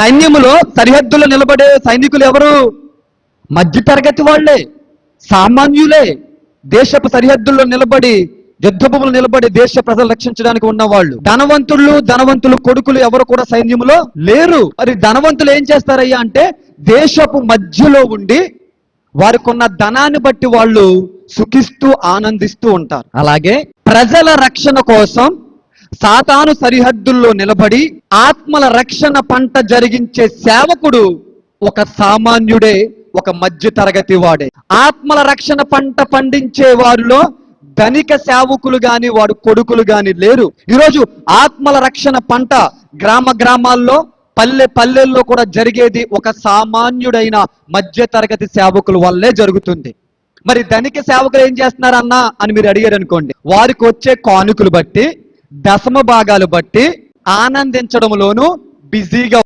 సైన్యములో సరిహద్దులో నిలబడే సైనికులు ఎవరు? మధ్య తరగతి వాళ్ళే సామాన్యులే. దేశపు సరిహద్దుల్లో నిలబడి యుద్ధభూములు నిలబడి దేశ ప్రజలు రక్షించడానికి ఉన్నవాళ్ళు. ధనవంతులు ధనవంతులు కొడుకులు ఎవరు కూడా సైన్యములో లేరు. మరి ధనవంతులు ఏం చేస్తారయ్యా అంటే దేశపు మధ్యలో ఉండి వారికి ఉన్న ధనాన్ని బట్టి వాళ్ళు సుఖిస్తూ ఆనందిస్తూ ఉంటారు. అలాగే ప్రజల రక్షణ కోసం సాతాను సరిహద్దుల్లో నిలబడి ఆత్మల రక్షణ పంట జరిగించే సేవకుడు ఒక సామాన్యుడే ఒక మధ్య తరగతి వాడే. ఆత్మల రక్షణ పంట పండించే వారిలో ధనిక సేవకులు గాని వాడు కొడుకులు గాని లేరు. ఈరోజు ఆత్మల రక్షణ పంట గ్రామ గ్రామాల్లో పల్లె పల్లెల్లో కూడా జరిగేది ఒక సామాన్యుడైన మధ్య తరగతి సేవకుల వల్లే జరుగుతుంది. మరి ధనిక సేవకులు ఏం చేస్తున్నారన్నా అని మీరు అడిగారు అనుకోండి వారికి వచ్చే కానుకలు బట్టి దశమ భాగాలు బట్టి ఆనందించడంలోనూ బిజీగా